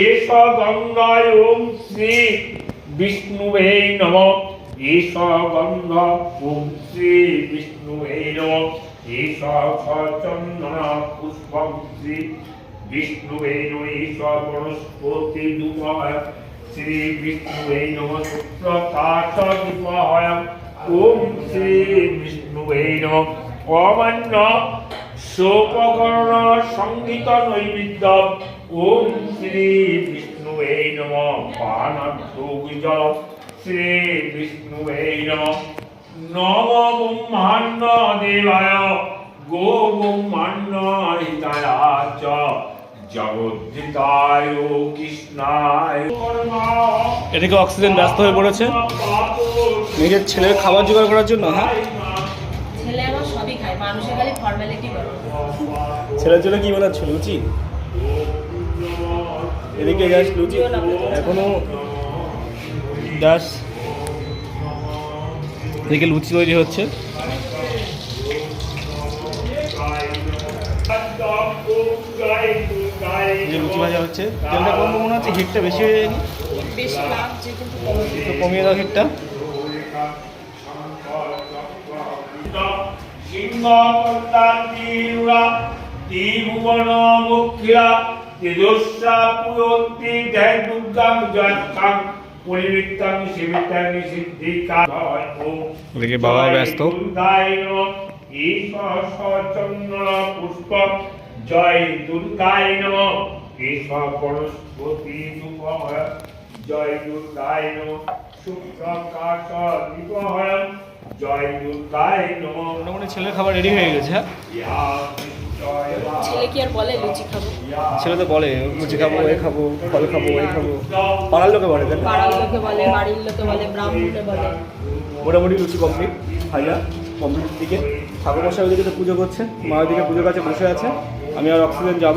এষ গঙ্গায় ওম শ্রী বিষ্ণুবে নম। এষ গঙ্গা ওম শ্রী বিষ্ণুবে নম। এষ চন্দন পুষ্পম শ্রী বিষ্ণুবে নম। এষ বনস্পতি দুপায় শ্রী বিষ্ণুবে নম। শুক্রকাশ দীপায় ওম শ্রী বিষ্ণুবে নম। অমান্য সোপকর্ণ সংগীত নৈবিদ্য ওম শ্রী বিষ্ণুবে নম। পানার্থ শ্রী বিষ্ণুবে নম। নম ব্রহ্মাণ্ড দেবায় গো ব্রহ্মাণ্ড হিতায় চ জগদ্ধিতায় কৃষ্ণায়। এদিকে অক্সিজেন ব্যস্ত হয়ে পড়েছে। নিজের ছেলের খাবার জোগাড় করার জন্য হ্যাঁ ছেলে আমার সবই খায় মানুষের খালি ফর্মালিটি করে ছেলের জন্য কি বানাচ্ছ লুচি? এদিকে জাস্ট লুচি। এখনও জাস্ট এদিকে লুচি তৈরি হচ্ছে। যে লুচি ভাজা হচ্ছে। তেলটা কম মনে হচ্ছে হিটটা বেশি হয়ে যায়নি? কমিয়ে দাও হিটটা। সিংহকর্তাতিরুরা ত্রিভুবন তেজস্বা জয় দুর্গাং জয়কাং পরিবৃত্তাং শিবিতাং সিদ্ধিকা ভয় ওম বাবা ব্যস্ত। ঈশ্বর সচন্দন পুষ্প জয় দুর্গায় নমঃ। ঈশ্বর বনস্পতি দুপহর। জয় দুর্গায় নমঃ। শুক্রকাশ দীপহর জয় দুর্গায় নমঃ। মোটামুটি ছেলের খাবার রেডি হয়ে গেছে। হ্যাঁ জয় ছেলে কি আর বলে লুচি খাব? ছেলে তো বলে লুচি খাব এ খাব ফল খাব এই খাব। পাড়ার লোকে বলে তাই পাড়ার লোকে বলে বাড়ির লোকে বলে ব্রাহ্মণে বলে। মোটামুটি লুচি কমপ্লিট ভাইয়া কমপ্লিট দিকে। ঠাকুর মশাই ওদিকে তো পুজো করছে মা ওদিকে পুজোর কাছে বসে আছে। আমি আর অক্সিজেন যাব।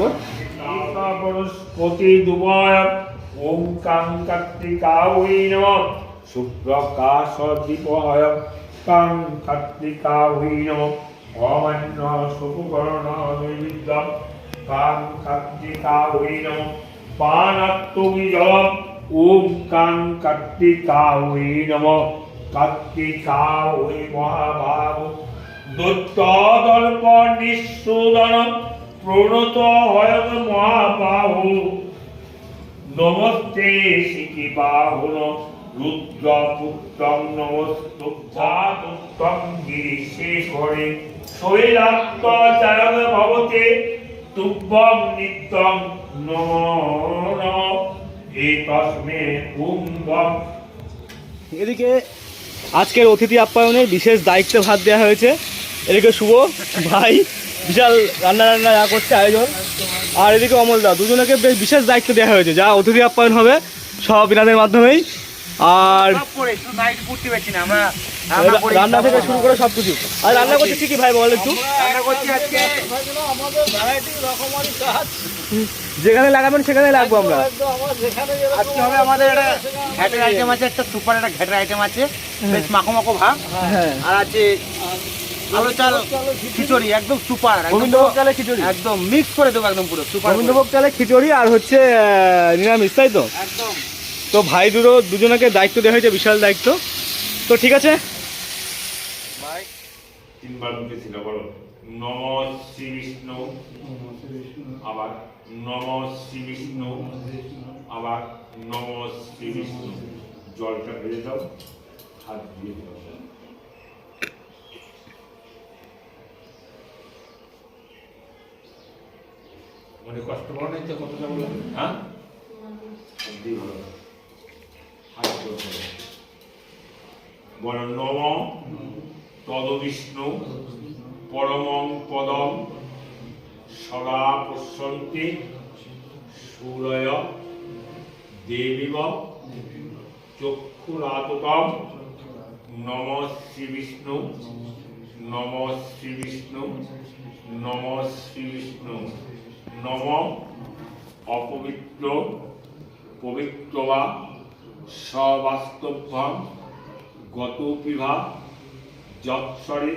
ওম কাং কার্তিকা ওই নম শুক্রকাশ দীপহয় কাং কার্তিকা ওই নম। প্রণত হয় মহাবাহু নমস্তে শিখি বাহুন রুদ্র পুত্রং নমস্তুভ্যাতুত্তম গিরিশেখরে ভবতে তুভ্যং নিত্যং নমো নম এতস্মে কুম্ভম এদিকে আজকের অতিথি আপ্যায়নের বিশেষ দায়িত্ব ভাত দেওয়া হয়েছে। এদিকে শুভ ভাই বিশাল রান্না রান্না যা করছে আয়োজন। আর এদিকে অমলদা দুজনকে বেশ বিশেষ দায়িত্ব দেওয়া হয়েছে। যা অতিথি আপ্যায়ন হবে সব বিনাদের মাধ্যমেই। আর রান্না থেকে শুরু করে সব কিছু আর রান্না করছে কি ভাই বল একটু। যেখানে লাগাবেন সেখানে লাগবো আমরা। আজকে হবে আমাদের একটা ঘ্যাটের আইটেম আছে একটা সুপার একটা ঘ্যাটের আইটেম আছে। বেশ মাখো মাখো ভাব। হ্যাঁ। আর আছে আলু চাল খিচুড়ি একদম সুপার গোবিন্দভোগ চালে খিচুড়ি। একদম মিক্স করে দেবো একদম পুরো সুপার গোবিন্দভোগ চালে খিচুড়ি আর হচ্ছে নিরামিষ তাই তো? একদম। তো ভাই দুটো দুজনকে দায়িত্ব দেওয়া হয়েছে বিশাল দায়িত্ব। তো ঠিক আছে? তিনবার উঠেছিল বলো। নম শ্রী বিষ্ণু, আবার নম শ্রী বিষ্ণু, আবার নম শ্রী বিষ্ণু। জলটা ভেজে দাও, হাত দিয়ে দাও। মানে কষ্ট করো নাই তো কতটা বলো। হ্যাঁ? দিয়ে হাত বলো, নম তদবিষ্ণু পরমং পদম সদা পশ্যন্তি সুরয় দেবীব চক্ষুরাততম নম শ্রী বিষ্ণু নম শ্রী বিষ্ণু নম শ্রী বিষ্ণু নম অপবিত্র পবিত্র বা সবাস্তভ্যম গত বিভা যৎসরে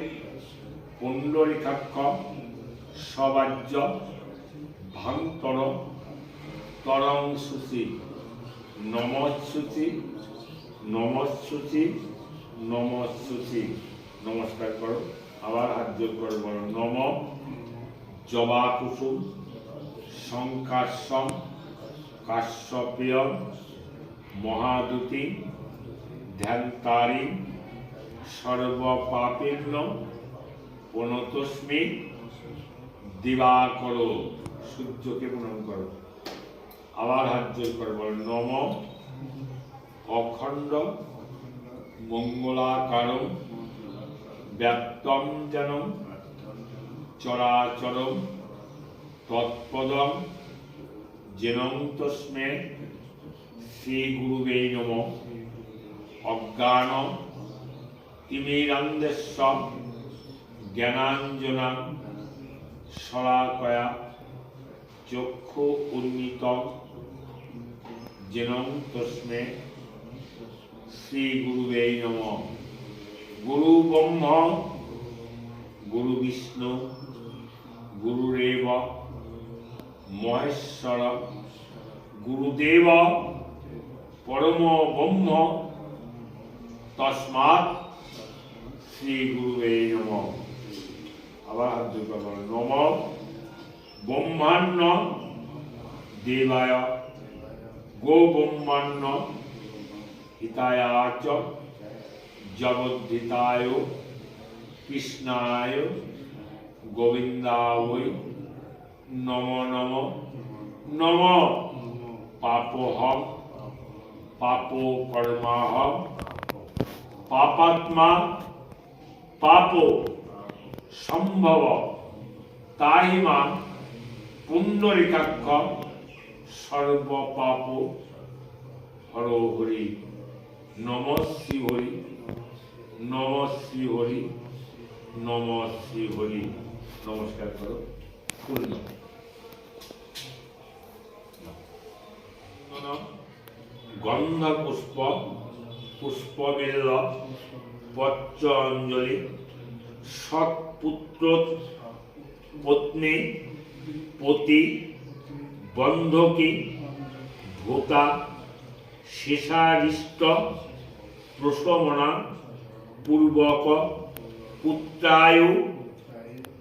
পুণ্ডরিকাক্ষ সবাজ্য ভান্তর তরং সুচি নমঃসুচি নমঃসুচি নমঃসুচি নমস্কার করো, আবার হাত জোর করে বলো। নম জবা কুসুম শঙ্কাশ্যম কাশ্যপেয়ম, মহাদুতি ধ্যানতারি সর্বপাপিগ্ন প্রণতস্মি দিবাকর। সূর্যকে প্রণাম করো। আবার হাত জোর করে, বলো, নম অখণ্ড মঙ্গলাকারম ব্যাপ্তম যেন চরাচরম তৎপদম জেনং তস্মে শ্রী গুরুবে নম। অজ্ঞান তিমিরান্দেশ্ব জ্ঞানাঞ্জনা শলাকয়া, চক্ষু উন্নীত জেনং তস্মে, শ্রী গুরুবে নম। গুরু ব্রহ্ম, গুরু বিষ্ণু গুরুরেব মহেশ্বর, গুরুদেব, পরম ব্রহ্ম, তসমাৎ শ্রী গুরুবে নম আবার হাত দুটো বলো নম ব্রহ্মাণ্য দেবায় গো ব্রহ্মাণ্য হিতায়াচ জগদ্ধিতায় কৃষ্ণায় গোবিন্দায় নম নম নম পাপহম পাপ কর্মাহম পাপাত্মা পাপ সম্ভব। তাহিমা পুণ্ডরিকাক্ষ সর্বপাপ হর হরি নম শ্রী হরি নম শ্রী হরি নম শ্রী হরি নমস্কার করো পূর্ণ গন্ধ পুষ্প পুষ্পবিল্ল পত্র অঞ্জলি সৎপুত্র পত্নী, পতি, বন্ধকী, ভোতা, শেষারিষ্ট, প্রশমনা, পূর্বক, পুত্রায়ু,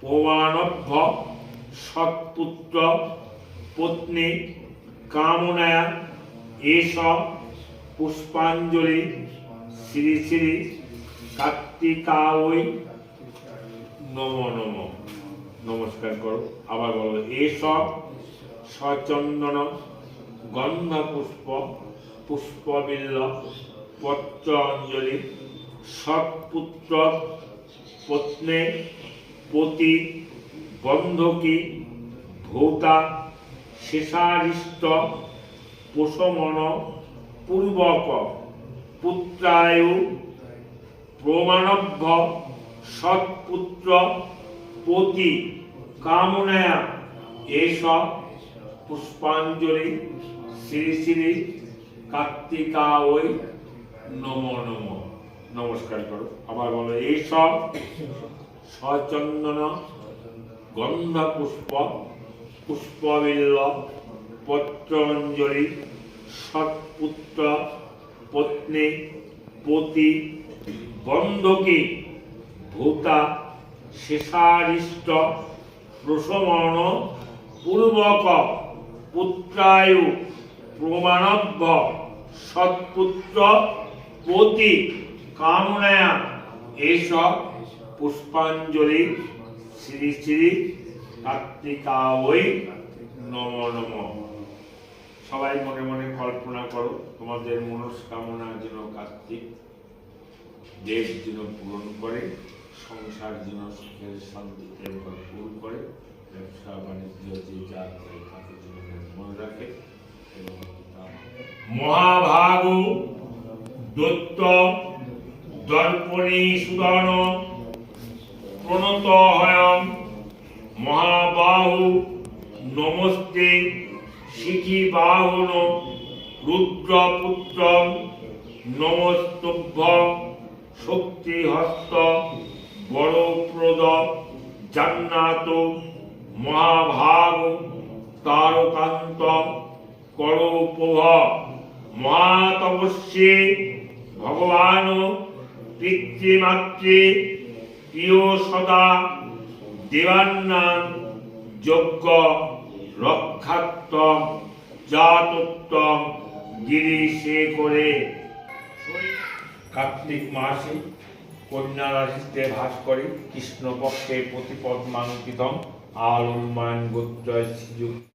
প্রমাণভ্য, সৎপুত্র পত্নী, কামনায়া এসব পুষ্পাঞ্জলি, শ্রী শ্রী কার্তিকাওই নম নম। নমস্কার করো। আবার বলো এসব সচন্দন গন্ধ পুষ্প পুষ্পবিল্ল পত্র অঞ্জলি সৎপুত্র, পত্নী, পতি বন্ধকী ভূতা, শেষারিষ্ট, পোষমন, পূর্বক, পুত্রায়ু প্রমাণভ্য সৎপুত্র পতি কামনায়া এস পুষ্পাঞ্জলি শ্রী শ্রী কার্তিকা ওই নম নম। নমস্কার করো। আবার বলো এইসব সচন্দন গন্ধ পুষ্প পুষ্পবিল্ল পত্রাঞ্জলি সৎপুত্র পত্নী পতি বন্ধকী ভূতা শেষারিষ্ট প্রশমন পূর্বক পুত্রায়ু প্রমাণভ্য সৎপুত্র পতি কামনায়া এস পুষ্পাঞ্জলি শ্রী শ্রী কার্তিকা ওই নম নম। সবাই মনে মনে কল্পনা করো, তোমাদের মনস্কামনা যেন কার্তিক দেশ যেন পূরণ করে, সংসার যেন সুখের শান্তিতে ভরপুর করে, ব্যবসা, বাণিজ্য, যে যা করে তাকে যেন মনে রাখে এবং মহাভাগু দত্ত দর্পণী সুদন প্রণত হয়ম মহাবাহু নমস্তে শিখি বাহন রুদ্রপুত্র নমস্তভ্য শক্তিহস্ত বড়প্রদ জান্নাত, মহাভাগ, তারকান্ত করো প্রভব মহাতপস্যে ভগবান, পিতৃমাতৃ, প্রিয় সদা দেবান্নান যজ্ঞ রক্ষাত্তম জাতোত্তম গিরিশে করে। কার্তিক মাসে কন্যা রাশিতে ভাস করে কৃষ্ণপক্ষে প্রতিপদ মানুষ আল উন্মায়ন গোত্র শ্রীযুক্ত।